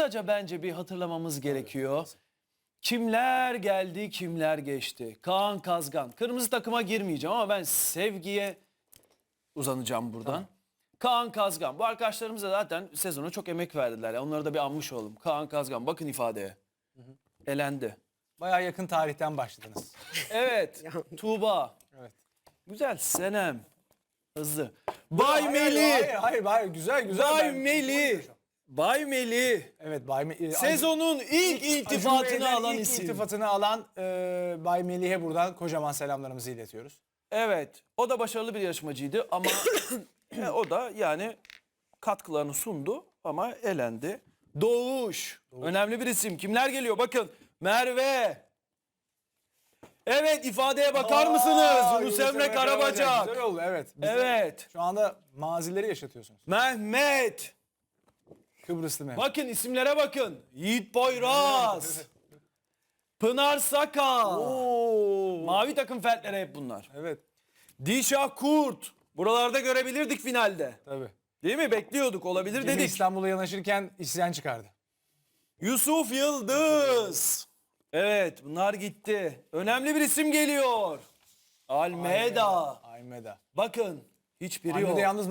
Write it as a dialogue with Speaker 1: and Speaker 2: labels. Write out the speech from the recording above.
Speaker 1: kısaca bence bir hatırlamamız gerekiyor. Kimler geldi, kimler geçti? Kaan Kazgan. Kırmızı takıma girmeyeceğim ama ben sevgiye uzanacağım buradan. Kaan Kazgan. Bu arkadaşlarımız da zaten sezona çok emek verdiler. Onları da bir anmış olalım. Kaan Kazgan. Bakın ifadeye. Elendi.
Speaker 2: Bayağı yakın tarihten başladınız.
Speaker 1: Evet. Tuğba.
Speaker 2: Evet.
Speaker 1: Güzel. Senem. Hızlı. Bay
Speaker 2: Hayır,
Speaker 1: Meli.
Speaker 2: Hayır, hayır, hayır, güzel güzel.
Speaker 1: Bay
Speaker 2: Ben-
Speaker 1: Meli. Bay Meli.
Speaker 2: Evet, Bay Meli.
Speaker 1: Sezonun ilk iltifatını alan
Speaker 2: ilk
Speaker 1: isim.
Speaker 2: iltifatını alan e, Bay Melih'e buradan kocaman selamlarımızı iletiyoruz.
Speaker 1: Evet. O da başarılı bir yarışmacıydı ama e, o da yani katkılarını sundu ama elendi. Doğuş. Önemli bir isim. Kimler geliyor? Bakın. Merve. Evet ifadeye bakar
Speaker 2: Aa,
Speaker 1: mısınız? Yunus Emre Karabacak.
Speaker 2: Güzel oldu evet.
Speaker 1: Evet.
Speaker 2: Şu anda mazileri yaşatıyorsunuz.
Speaker 1: Mehmet.
Speaker 2: Kıbrıslı Mehmet.
Speaker 1: Bakın isimlere bakın. Yiğit Boyraz. Pınar Sakal. Mavi takım fertleri hep bunlar.
Speaker 2: Evet,
Speaker 1: Dişah Kurt. Buralarda görebilirdik finalde.
Speaker 2: tabii.
Speaker 1: Değil mi? Bekliyorduk. Olabilir
Speaker 2: Gemi
Speaker 1: dedik.
Speaker 2: İstanbul'a yanaşırken isyan çıkardı.
Speaker 1: Yusuf Yıldız. Evet bunlar gitti. Önemli bir isim geliyor. Almeida.
Speaker 2: Almeda.
Speaker 1: Bakın hiçbiri
Speaker 2: Almeda
Speaker 1: yok.
Speaker 2: yalnız